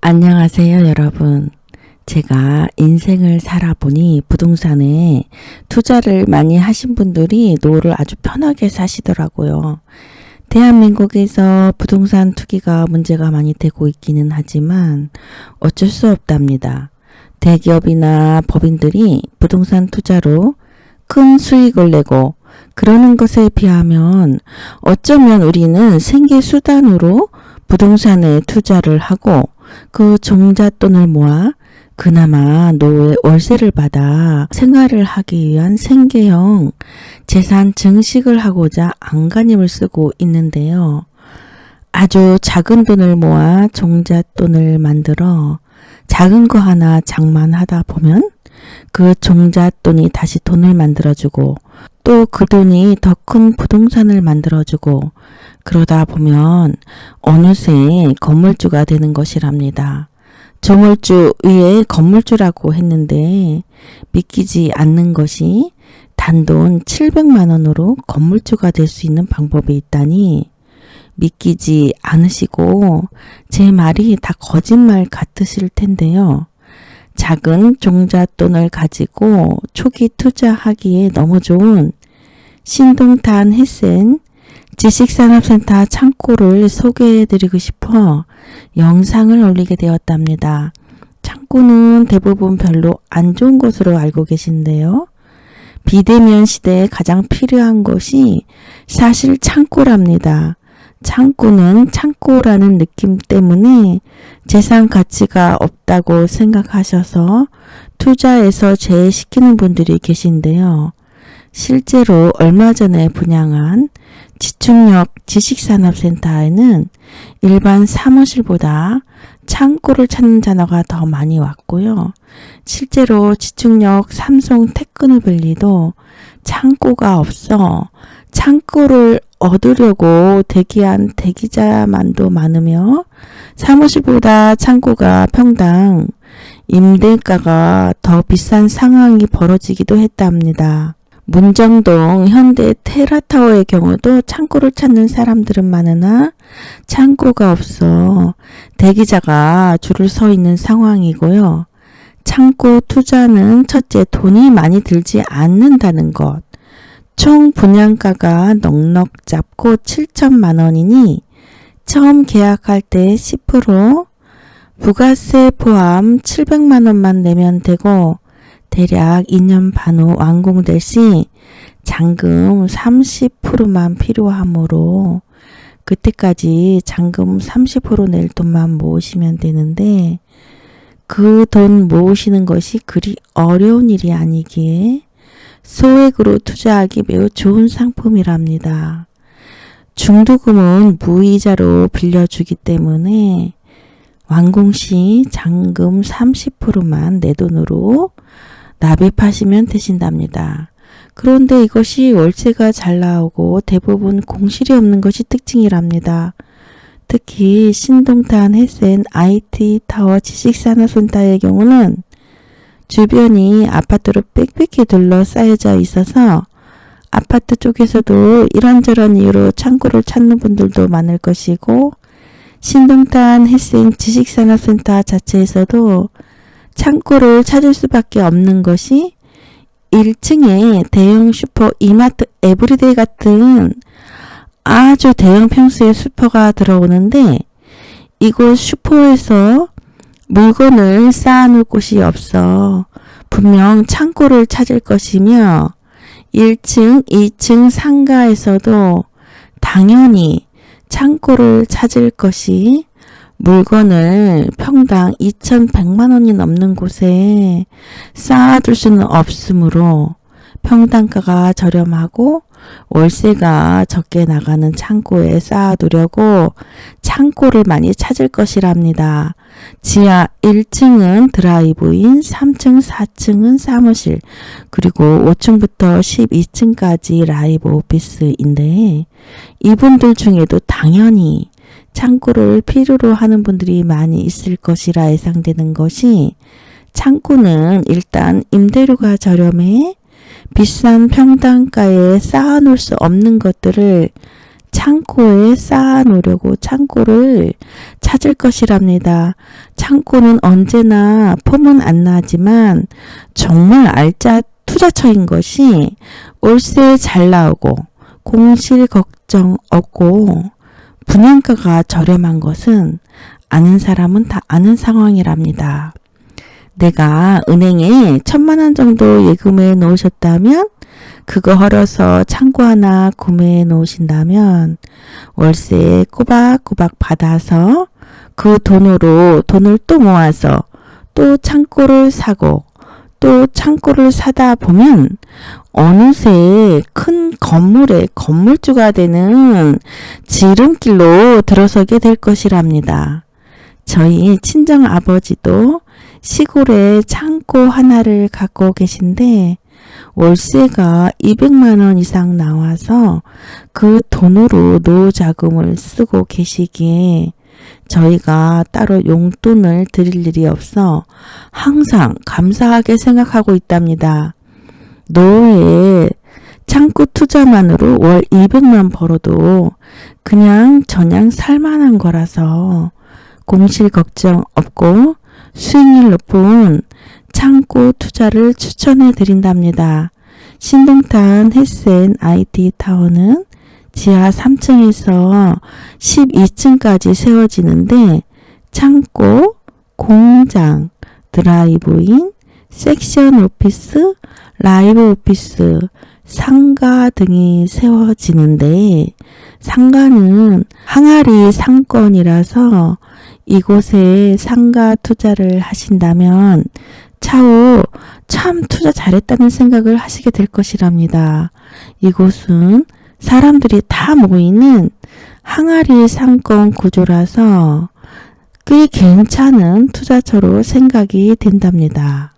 안녕하세요, 여러분. 제가 인생을 살아보니 부동산에 투자를 많이 하신 분들이 노후를 아주 편하게 사시더라고요. 대한민국에서 부동산 투기가 문제가 많이 되고 있기는 하지만 어쩔 수 없답니다. 대기업이나 법인들이 부동산 투자로 큰 수익을 내고 그러는 것에 비하면 어쩌면 우리는 생계 수단으로 부동산에 투자를 하고 그 종잣돈을 모아 그나마 노후에 월세를 받아 생활을 하기 위한 생계형 재산 증식을 하고자 안간힘을 쓰고 있는데요. 아주 작은 돈을 모아 종잣돈을 만들어 작은 거 하나 장만하다 보면 그 종잣돈이 다시 돈을 만들어주고 또 그 돈이 더 큰 부동산을 만들어주고 그러다 보면 어느새 건물주가 되는 것이랍니다. 조물주 위에 건물주라고 했는데 믿기지 않는 것이 단돈 700만 원으로 건물주가 될 수 있는 방법이 있다니 믿기지 않으시고 제 말이 다 거짓말 같으실 텐데요. 작은 종잣돈을 가지고 초기 투자하기에 너무 좋은 신동탄 햇센 지식산업센터 창고를 소개해드리고 싶어 영상을 올리게 되었답니다. 창고는 대부분 별로 안 좋은 것으로 알고 계신데요. 비대면 시대에 가장 필요한 것이 사실 창고랍니다. 창고는 창고라는 느낌 때문에 재산 가치가 없다고 생각하셔서 투자해서 제시키는 분들이 계신데요. 실제로 얼마 전에 분양한 지축역 지식산업센터에는 일반 사무실보다 창고를 찾는 전화가 더 많이 왔고요. 실제로 지축역 삼성 테크노밸리도 창고가 없어 창고를 얻으려고 대기한 대기자만도 많으며 사무실보다 창고가 평당 임대가가 더 비싼 상황이 벌어지기도 했답니다. 문정동 현대 테라타워의 경우도 창고를 찾는 사람들은 많으나 창고가 없어 대기자가 줄을 서 있는 상황이고요. 창고 투자는 첫째 돈이 많이 들지 않는다는 것. 총 분양가가 넉넉 잡고 7천만 원이니 처음 계약할 때 10% 부가세 포함 700만 원만 내면 되고 대략 2년 반 후 완공될 시 잔금 30%만 필요하므로 그때까지 잔금 30%낼 돈만 모으시면 되는데 그 돈 모으시는 것이 그리 어려운 일이 아니기에 소액으로 투자하기 매우 좋은 상품이랍니다. 중도금은 무이자로 빌려주기 때문에 완공 시 잔금 30%만 내 돈으로 납입하시면 되신답니다. 그런데 이것이 월세가 잘 나오고 대부분 공실이 없는 것이 특징이랍니다. 특히 신동탄 햇센 IT 타워 지식산업센터의 경우는 주변이 아파트로 빽빽히 둘러싸여져 있어서 아파트 쪽에서도 이런저런 이유로 창고를 찾는 분들도 많을 것이고 신동탄 햇센 지식산업센터 자체에서도 창고를 찾을 수밖에 없는 것이 1층에 대형 슈퍼 이마트 에브리데이 같은 아주 대형 평수의 슈퍼가 들어오는데 이곳 슈퍼에서 물건을 쌓아놓을 곳이 없어. 분명 창고를 찾을 것이며 1층, 2층 상가에서도 당연히 창고를 찾을 것이 물건을 평당 2,100만 원이 넘는 곳에 쌓아둘 수는 없으므로 평당가가 저렴하고 월세가 적게 나가는 창고에 쌓아두려고 창고를 많이 찾을 것이랍니다. 지하 1층은 드라이브인, 3층, 4층은 사무실, 그리고 5층부터 12층까지 라이브 오피스인데 이분들 중에도 당연히 창고를 필요로 하는 분들이 많이 있을 것이라 예상되는 것이 창고는 일단 임대료가 저렴해 비싼 평당가에 쌓아놓을 수 없는 것들을 창고에 쌓아놓으려고 창고를 찾을 것이랍니다. 창고는 언제나 폼은 안 나지만 정말 알짜 투자처인 것이 월세 잘 나오고 공실 걱정 없고 분양가가 저렴한 것은 아는 사람은 다 아는 상황이랍니다. 내가 은행에 천만 원 정도 예금해 놓으셨다면 그거 헐어서 창고 하나 구매해 놓으신다면 월세 꼬박꼬박 받아서 그 돈으로 돈을 또 모아서 또 창고를 사고 또 창고를 사다 보면 어느새 큰 건물의 건물주가 되는 지름길로 들어서게 될 것이랍니다. 저희 친정 아버지도 시골에 창고 하나를 갖고 계신데 월세가 200만 원 이상 나와서 그 돈으로 노자금을 쓰고 계시기에 저희가 따로 용돈을 드릴 일이 없어 항상 감사하게 생각하고 있답니다. 노후에 창고 투자만으로 월 200만 벌어도 그냥 저냥 살만한 거라서 공실 걱정 없고 수익률 높은 창고 투자를 추천해 드린답니다. 신동탄 헬센 IT 타워는 지하 3층에서 12층까지 세워지는데 창고, 공장, 드라이브인, 섹션 오피스, 라이브 오피스, 상가 등이 세워지는데 상가는 항아리 상권이라서 이곳에 상가 투자를 하신다면 차후 참 투자 잘했다는 생각을 하시게 될 것이랍니다. 이곳은 사람들이 다 모이는 항아리 상권 구조라서 꽤 괜찮은 투자처로 생각이 된답니다.